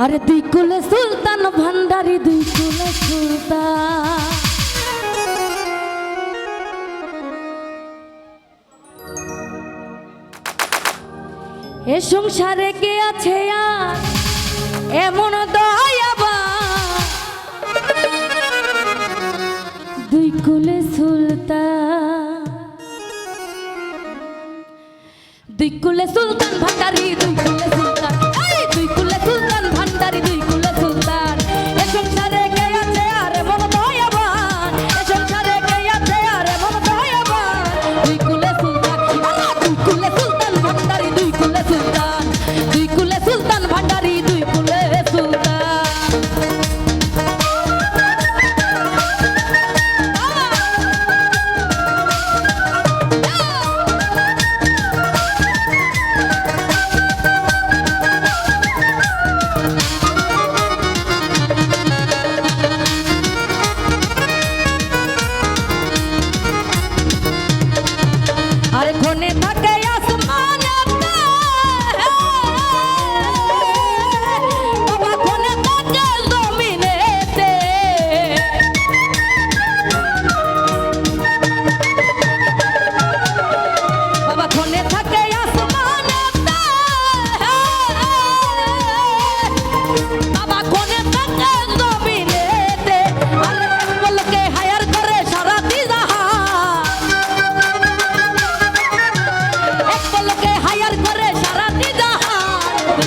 আরে দুই কুলে সুলতান, ভান্ডারি দুই কুলে সুলতান। এ সংসারে কে আছে আর এমন দুই কুলে সুলতান। দুই কুলে সুলতান, ভান্ডারি দুই কুলে সুলতান।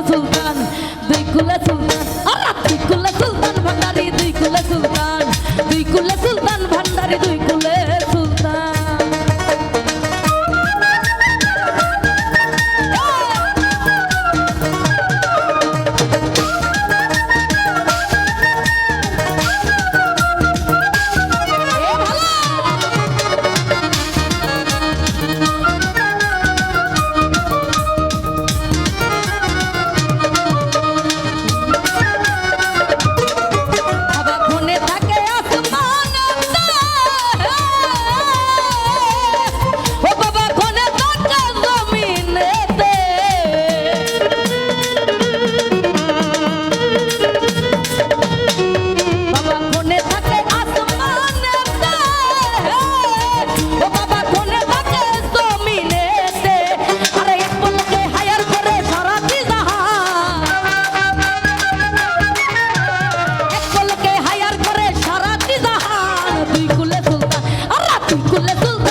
Katıldan Beykulat'ın Cool, cool.